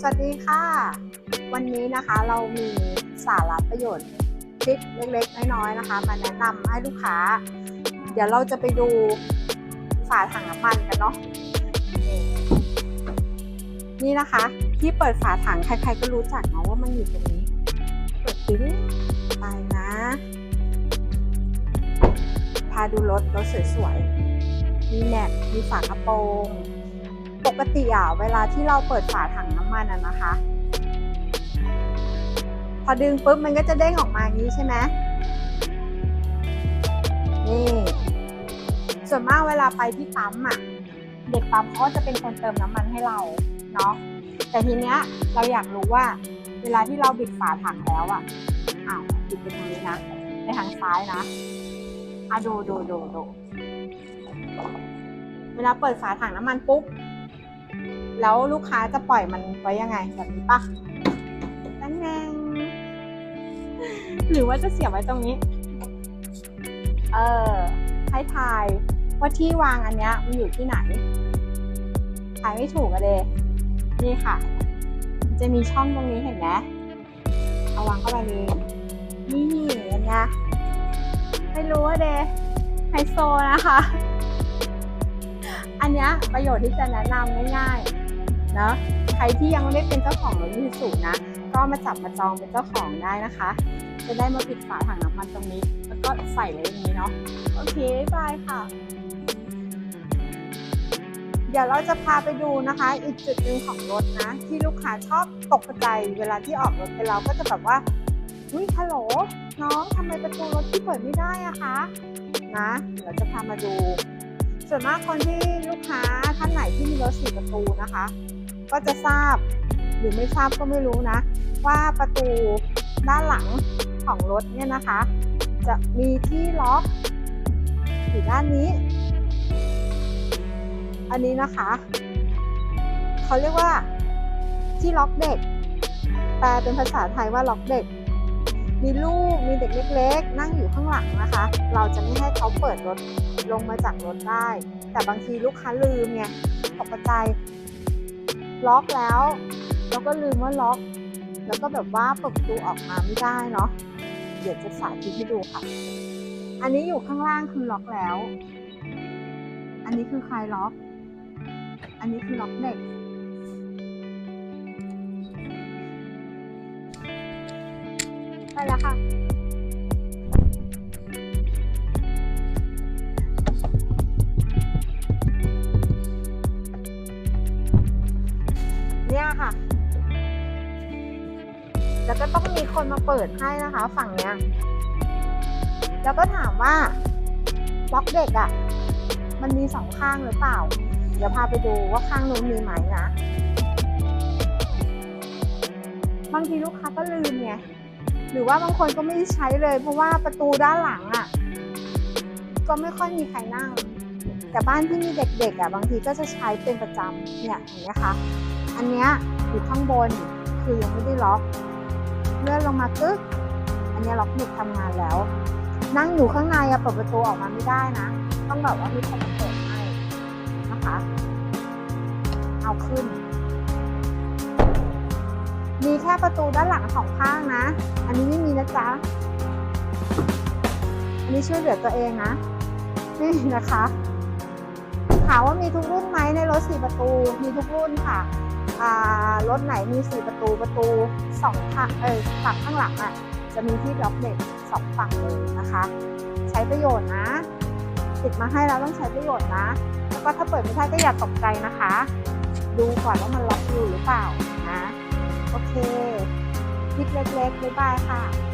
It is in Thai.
สวัสดีค่ะ วันนี้นะคะเรามีสาระประโยชน์คลิปเล็กๆน้อยๆนะคะ มาแนะนำให้ลูกค้า เดี๋ยวเราจะไปดูฝาถังน้ำมันกันเนาะนี่นะคะ ที่เปิดฝาถังใครๆก็รู้จักเนาะว่ามันอยู่ตรงนี้เปิดดึงไปนะพาดูรถรถสวยๆมีแม็กมีฝากระโปรง ปกติอะเวลาที่เราเปิดฝาถังน้ำมันอะนะคะ พอดึงปุ๊บมันก็จะเด้งออกมาอย่างนี้ใช่ไหมนี่ส่วนมากเวลาไปที่ปั๊มอะเด็กปั๊มเขาจะเป็นคนเติมน้ำมันให้เราเนาะแต่ทีเนี้ยเราอยากรู้ว่า เวลาที่เราบิดฝาถังแล้วอะอ้าวบิดไปทางนี้นะไปทางซ้ายนะอะดูดูดูดูเวลาเปิดฝาถังน้ำมันปุ๊บ แล้วลูกค้าจะปล่อยมันไว้ยังไงแบบนี้ปะตั้งแนงหรือว่าจะเสียบไว้ตรงนี้ เออให้ทายว่าที่วางอันเนี้ยมันอยู่ที่ไหนทายไม่ถูกอะเดนี่ค่ะ จะมีช่องตรงนี้เห็นไหมเอาวางเข้าไปเลยนี่อันเนี้ยไม่รู้ว่าเดไฮโซนะคะ อันเนี้ยประโยชน์ที่จะแนะนำง่ายๆเนอะใครที่ยังไม่ได้เป็นเจ้าของรถมิสูนะ ก็มาจับมาจองเป็นเจ้าของได้นะคะ จะได้มาปิดฝาถังน้ำมันตรงนี้ แล้วก็ใส่ไว้อย่างนี้เนาะโอเคบายค่ะ เดี๋ยวเราจะพาไปดูนะคะ อีกจุดหนึ่งของรถนะ ที่ลูกค้าชอบตกใจเวลาที่ออกรถไปเราก็จะแบบว่าอุ้ยฮัลโหลน้องทำไมประตูรถที่เปิดไม่ได้อะคะนะเดี๋ยวจะพามาดู ส่วนมากคนที่ลูกค้าท่านไหนที่มีรถสี่ประตูนะคะ ก็จะทราบหรือไม่ทราบก็ไม่รู้นะ ว่าประตูด้านหลังของรถเนี่ยนะคะ จะมีที่ล็อกอยู่ด้านนี้ อันนี้นะคะเขาเรียกว่าที่ล็อกเด็กแปลเป็นภาษาไทยว่าล็อกเด็ก มีลูกมีเด็กเล็กๆ นั่งอยู่ข้างหลังนะคะ เราจะไม่ให้เขาเปิดรถลงมาจากรถได้ แต่บางทีลูกค้าลืมไงตกใจล็อกแล้วแล้วก็ลืมว่าล็อก แล้วก็แบบว่าเปิดประตูออกมาไม่ได้เนาะเดี๋ยวจะสาธิตให้ดูค่ะ อันนี้อยู่ข้างล่างคือล็อกแล้ว อันนี้คือคลายล็อก อันนี้คือล็อกเด็ก ไปแล้วค่ะ เนี่ยค่ะ แล้วก็ต้องมีคนมาเปิดให้นะคะ ฝั่งเนี้ย แล้วก็ถามว่าล็อกเด็กอะ่ะ มันมีสองข้างหรือเปล่า เดี๋ยวพาไปดูว่าข้างนู้นมีไหมนะ บางทีลูกค้าก็ลืมไง รือว่าบางคนก็ไม่ใช้เลย เพราะว่าประตูด้านหลังอะ ก็ไม่ค่อยมีใครนั่ง แต่บ้านที่มีเด็กๆอะบางทีก็จะใช้เป็นประจำเนี่ยอย่างเงี้ยค่ะอันเนี้ยอยู่ข้างบนคือยังไม่ได้ล็อก เลื่อนลงมาตึ๊กอันเนี้ยล็อกเด็กทำงานแล้ว นั่งอยู่ข้างในอะเปิดประตูออกมาไม่ได้นะ ต้องแบบว่ามีคนมาเปิดให้นะคะ เอาขึ้น มีแค่ประตูด้านหลังสองข้างนะ อันนี้ไม่มีนะจ๊ะ อันนี้ช่วยเหลือตัวเองนะ นี่นะคะ ถามว่ามีทุกรุ่นไหมในรถสี่ประตู มีทุกรุ่นค่ะรถไหนมีสี่ประตูประตูสองข้างเออฝั่งข้างหลังอะ จะมีที่ล็อกเด็กสองฝั่งเลยนะคะ ใช้ประโยชน์นะ ติดมาให้แล้วต้องใช้ประโยชน์นะ แล้วก็ถ้าเปิดไม่ได้ก็อย่าตกใจนะคะ ดูก่อนว่ามันล็อกอยู่หรือเปล่า โอเค คลิปเล็กๆบ๊ายบายค่ะ